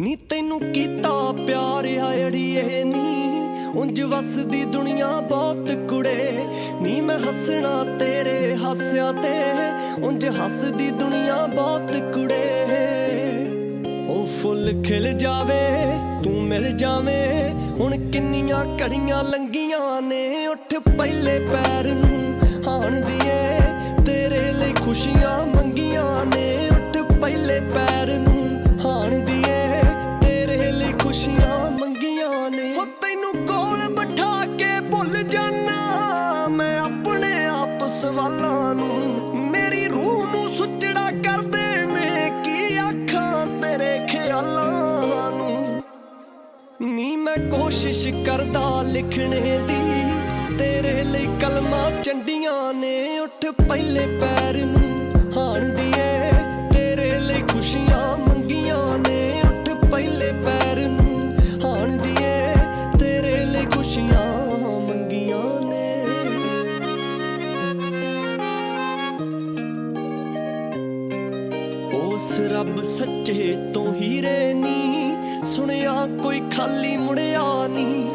ਨੀ ਤੈਨੂੰ ਕੀਤਾ ਪਿਆਰ ਆ ਅੜੀਏ ਨੀ। ਉਂਝ ਵਸਦੀ ਦੁਨੀਆ ਬਹੁਤ ਕੁੜੇ। ਨੀ ਮੈਂ ਹੱਸਣਾ ਤੇਰੇ ਹਾਸਿਆਂ ਤੇ। ਉਂਝ ਹੱਸਦੀ ਦੁਨੀਆ ਬਹੁਤ ਕੁੜੇ। ਉਹ ਫੁੱਲ ਖਿਲ ਜਾਵੇ, ਤੂੰ ਮਿਲ ਜਾਵੇ। ਹੁਣ ਕਿੰਨੀਆਂ ਘੜੀਆਂ ਲੰਗੀਆਂ ਨੇ। ਉੱਠ ਪਹਿਲੇ ਪੈਰ ਨੂੰ ਹਾਣ ਦੀਏ। ਤੇਰੇ ਲਈ ਖੁਸ਼ੀਆਂ ਭੁੱਲ ਜਾਣਾ ਮੈਂ ਆਪਣੇ ਆਪ ਸਵਾਲਾਂ ਨੂੰ। ਮੇਰੀ ਰੂਹ ਨੂੰ ਸੁੱਚੜਾ ਕਰਦੇ ਨੇ ਕੀ ਅੱਖਾਂ ਤੇਰੇ ਖਿਆਲਾਂ ਨੂੰ। ਨੀ ਮੈਂ ਕੋਸ਼ਿਸ਼ ਕਰਦਾ ਲਿਖਣੇ ਦੀ, ਤੇਰੇ ਲਈ ਕਲਮਾਂ ਚੰਡੀਆਂ ਨੇ ਉੱਠ ਪਹਿਲੇ ਪੈਰ ਨੂੰ ਹਾਣ ਦੀਏ ਤੇਰੇ ਲਈ ਖੁਸ਼ੀਆਂ ਰੱਬ ਤੋਂ ਹੀਰੇ ਨੀ ਸੁਣਿਆ ਕੋਈ ਖਾਲੀ ਮੁੜਿਆ ਨੀ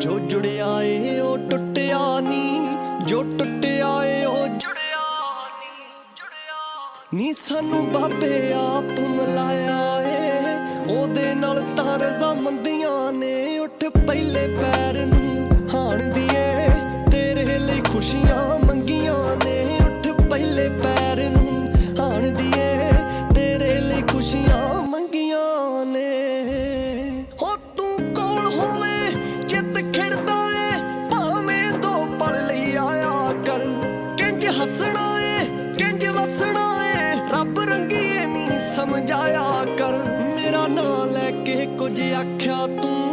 ਜੋ ਜੁੜਿਆ ਏ, ਉਹ ਟੁੱਟਿਆ ਨੀ ਜੋ ਟੁੱਟਿਆ ਏ, ਉਹ ਜੁੜਿਆ ਨੀ ਜੁੜਿਆ ਨੀ ਸਾਨੂੰ ਬਾਬੇ ਆਪ ਮਿਲਾਇਆ ਏ, ਉਹਦੇ ਨਾਲ ਤਾਂ ਰਜ਼ਾ ਮੰਦੀਆਂ ਨੇ। ਉੱਠ ਪਹਿਲੇ ਪੈਰ ਨੂੰ ਹਾਣ ਦੀਏ ਤੇਰੇ ਲਈ ਖੁਸ਼ੀਆਂ ਕਿੰਜ ਏ, ਕਿੰਜ ਵਸਣਾ ਏ? ਰੱਬ ਰੰਗੀਏ ਨਹੀਂ ਸਮਝਾਇਆ ਕਰ। ਮੇਰਾ ਨਾਂ ਲੈ ਕੇ ਕੁਝ ਆਖਿਆ ਤੂੰ।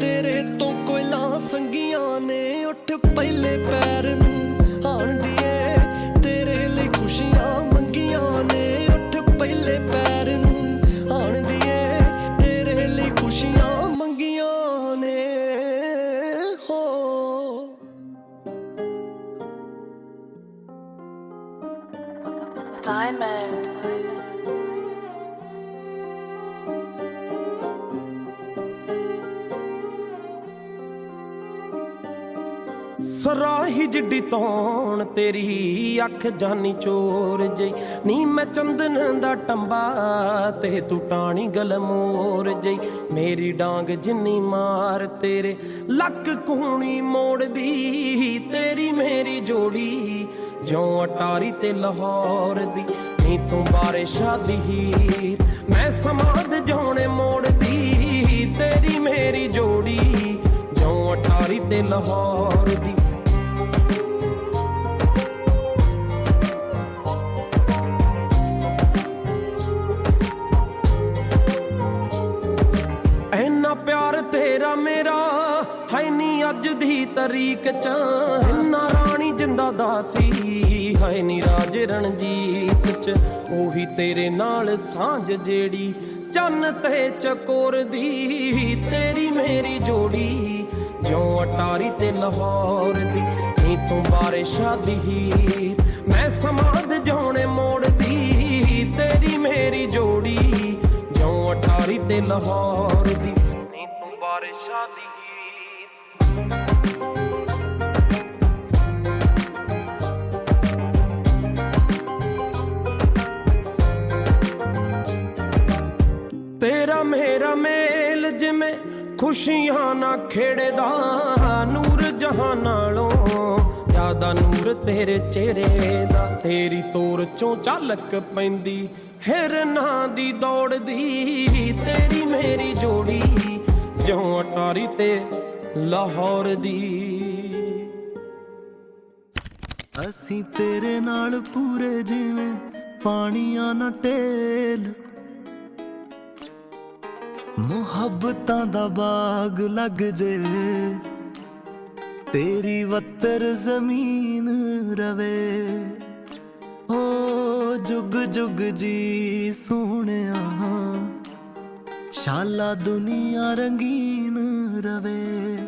ਤੇਰੇ ਤੋਂ ਕੋਇਲਾਂ ਸੰਗੀਆਂ ਨੇ ਉੱਠ ਪਹਿਲੇ ਪੈਰ ਨੂੰ ਹਾਣ ਦੀਏ। ਤੇਰੇ ਲਈ ਖੁਸ਼ੀਆਂ ਮੰਗੀਆਂ ਨੇ ਉੱਠ ਪਹਿਲੇ ਪੈਰ ਨੂੰ ਹਾਣ ਦੀਏ। ਤੇਰੇ ਲਈ ਖੁਸ਼ੀਆਂ ਮੰਗੀਆਂ ਨੇ Diamond. ਸਰਾਹੀ ਜਿੱਡੀ ਤੌਣ ਤੇਰੀ, ਅੱਖ ਜਾਨੀ ਚੋਰ ਜਈ। ਨੀ ਮੈਂ ਚੰਦਨ ਦਾ ਟੰਬਾ, ਤੇ ਤੂੰ ਟਾਣੀ ਗਲਮੋਰ ਜਈ। ਮੇਰੀ ਡਾਂਗ ਜਿੰਨੀ ਮਾਰ ਤੇਰੇ, ਲੱਕ ਕੂਣੀ ਮੋੜਦੀ। ਤੇਰੀ ਮੇਰੀ ਜੋੜੀ, ਜਿਉਂ ਅਟਾਰੀ ਤੇ ਲਾਹੌਰ ਦੀ। ਨੀ ਤੂੰ ਬਾਰਿਸ਼ਾਂ ਦੀ ਹੀਰ। ਮੈਂ ਸਮਾਦ ਜਾਉਣੇ ਮੋੜਦੀ, ਤੇਰੀ ਮੇਰੀ ਜੋੜੀ ਜਿਉਂ ਅਟਾਰੀ ਤੇ ਲਾਹੌਰ ਦੀ। ਐਨਾ ਪਿਆਰ ਤੇਰਾ ਮੇਰਾ ਹੈ ਨੀ ਅੱਜ ਦੀ ਤਰੀਕ ਚ। ਇੰਨਾ ਰਾਣੀ ਦਾਸੀ ਹੈ ਨੀ ਰਾਜ ਰਣਜੀਤ ਚ। ਉਹੀ ਤੇਰੇ ਨਾਲ ਸਾਂਝ ਜਿਹੜੀ ਚੰਨ ਤੇ ਚਕੋਰ ਦੀ। ਤੇਰੀ ਮੇਰੀ ਜੋੜੀ ਜਿਉਂ ਅਟਾਰੀ ਤੇ ਲਾਹੌਰ ਦੀ। ਨੀ ਤੂੰ ਬਾਰਿਸ਼ਾਂ ਦੀ ਹੀਰ, ਮੈਂ ਸਮਾਦ ਜਾਉਣੇ ਮੋੜਦੀ ਤੇਰੀ ਮੇਰੀ ਜੋੜੀ ਜਿਉਂ ਅਟਾਰੀ ਤੇ ਲਾਹੌਰ ਦੀ। ਨੀ ਤੂੰ ਬਾਰਿਸ਼ਾਂ ਦੀ ਤੇਰਾ ਮੇਲ ਜਿਵੇਂ ਖੁਸ਼ੀਆਂ ਨਾ ਖੇੜਦਾ ਨੂਰ ਜਹਾਂ ਨਾਲੋਂ ਜ਼ਿਆਦਾ ਨੂਰ ਤੇਰੇ ਚਿਹਰੇ ਦਾ। ਤੇਰੀ ਤੋਰ ਚੋਂ ਝਲਕ ਪੈਂਦੀ ਹਿਰਨਾਂ ਦੀ ਦੌੜਦੀ, ਤੇਰੀ ਮੇਰੀ ਜੋੜੀ ਜਿਉਂ ਅਟਾਰੀ ਤੇ ਲਾਹੌਰ ਦੀ। ਅਸੀਂ ਤੇਰੇ ਨਾਲ ਪੂਰੇ ਜਿਵੇਂ ਪਾਣੀਆਂ ਨਾ ਟੇਲ ਮੁਹੱਬਤਾਂ ਦਾ ਬਾਗ ਲੱਗ ਜੇ। ਤੇਰੀ ਵਤਰ ਜ਼ਮੀਨ ਰਵੇ। ਓ ਜੁਗ ਜੁਗ ਜੀ ਸੋਹਣਿਆ। ਸ਼ਾਲਾ ਦੁਨੀਆ ਰੰਗੀਨ ਰਵੇ।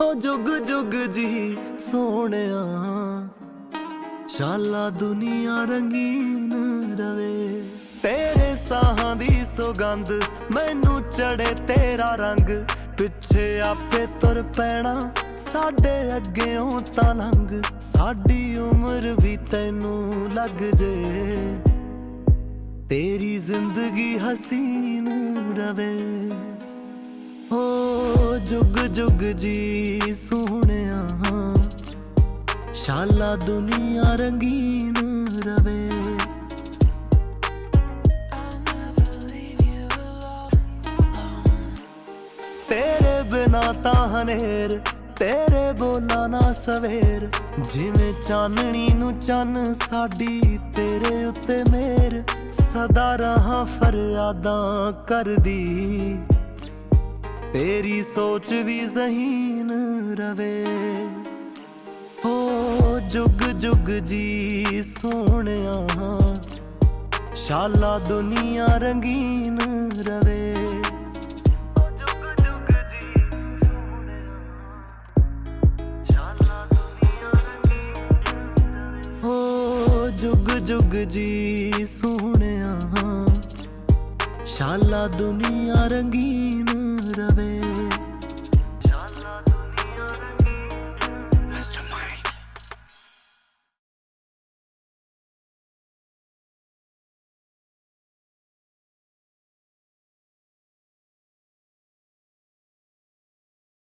ਓ ਜੁਗ ਜੁਗ ਜੀ ਸੋਹਣਿਆ। ਸ਼ਾਲਾ ਦੁਨੀਆ ਰੰਗੀਨ ਰਵੇ। ਤੇਰੇ ਸਾਹਾਂ ਦੀ ਸੁਗੰਧ ਮੈਨੂੰ ਚੜੇ ਤੇਰਾ ਰੰਗ। ਪਿੱਛੇ ਆਪੇ ਤੁਰ ਪੈਣਾ, ਸਾਡੇ ਅੱਗੇੋਂ ਤਾਂ ਲੰਘ। ਸਾਡੀ ਉਮਰ ਵੀ ਤੈਨੂੰ ਲੱਗ ਜੇ। ਤੇਰੀ ਜ਼ਿੰਦਗੀ ਹਸੀਨ ਰਵੇ। ਹੋ ਜੁਗ ਜੁਗ ਜੀ ਸੋਹਣਿਆ, ਸ਼ਾਲਾ ਦੁਨੀਆ ਰੰਗੀਨ ਰਵੇ। ਤੇਰੇ ਬਿਨਾ ਤਾਂ ਹਨੇਰ, ਤੇਰੇ ਬੋਲਾਂ ਨਾ ਸਵੇਰ। ਜਿਵੇਂ ਚਾਨਣੀ ਨੂੰ ਚੰਨ, ਸਾਡੀ ਤੇਰੇ ਉੱਤੇ ਮੇਰ। ਸਦਾ ਰਹਾ ਫਰਿਆਦਾਂ ਕਰਦੀ। ਤੇਰੀ ਸੋਚ ਵੀ ਜ਼ਹੀਨ ਰਵੇ। ਹੋ ਜੁਗ ਜੁਗ ਜੀ ਸੋਹਣਿਆ। ਸ਼ਾਲਾ ਦੁਨੀਆ ਰੰਗੀਨ ਰਵੇ। ਜੁਗ ਜੁਗ ਜੀ ਸੋਹਣਿਆ ਸ਼ਾਲਾ ਦੁਨੀਆ ਰੰਗੀਨ ਰਵੇ।